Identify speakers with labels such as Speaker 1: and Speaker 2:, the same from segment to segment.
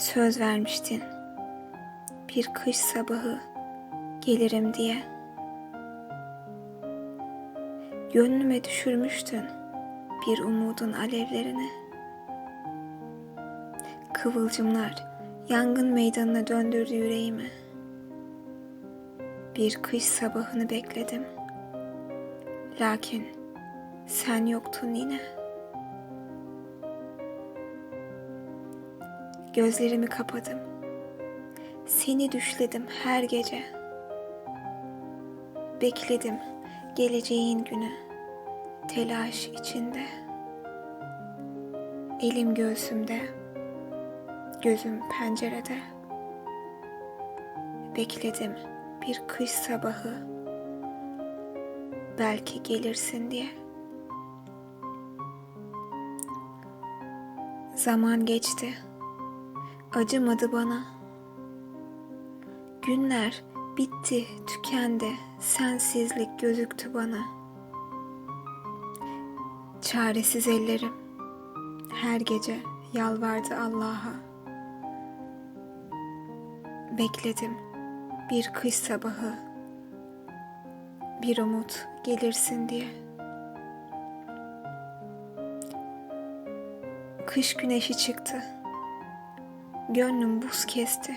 Speaker 1: Söz vermiştin. Bir kış sabahı gelirim diye. Gönlüme düşürmüştün bir umudun alevlerini. Kıvılcımlar yangın meydanına döndürdü yüreğimi. Bir kış sabahını bekledim. Lakin sen yoktun yine. Gözlerimi kapadım. Seni düşledim her gece. Bekledim geleceğin günü. Telaş içinde. Elim göğsümde. Gözüm pencerede. Bekledim bir kış sabahı. Belki gelirsin diye. Zaman geçti. Acımadı bana. Günler bitti, tükendi. Sensizlik gözüktü bana. Çaresiz ellerim her gece yalvardı Allah'a. Bekledim bir kış sabahı. Bir umut gelirsin diye. Kış güneşi çıktı. Gönlüm buz kesti.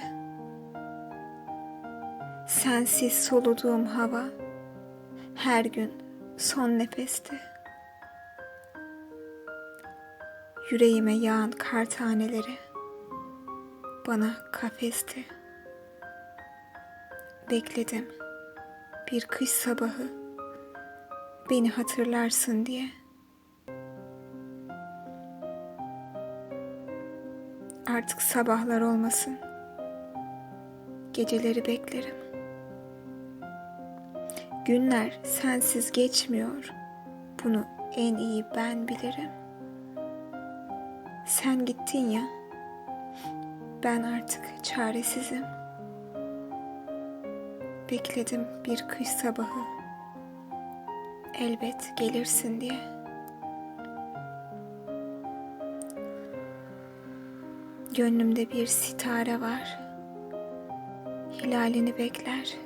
Speaker 1: Sensiz soluduğum hava her gün son nefesti. Yüreğime yağan kar taneleri bana kafesti. Bekledim bir kış sabahı beni hatırlarsın diye. Artık sabahlar olmasın. Geceleri beklerim. Günler sensiz geçmiyor. Bunu en iyi ben bilirim. Sen gittin ya. Ben artık çaresizim. Bekledim bir kış sabahı. Elbet gelirsin diye. Gönlümde bir sitare var. Hilalini bekler.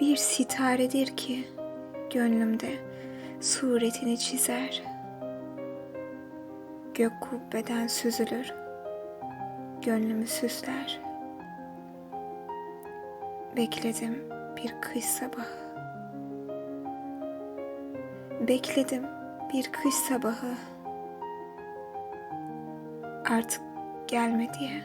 Speaker 1: Bir sitaredir ki gönlümde suretini çizer. Gök kubbeden süzülür. Gönlümü süsler. Bekledim bir kış sabahı. Bekledim bir kış sabahı artık gelme diye.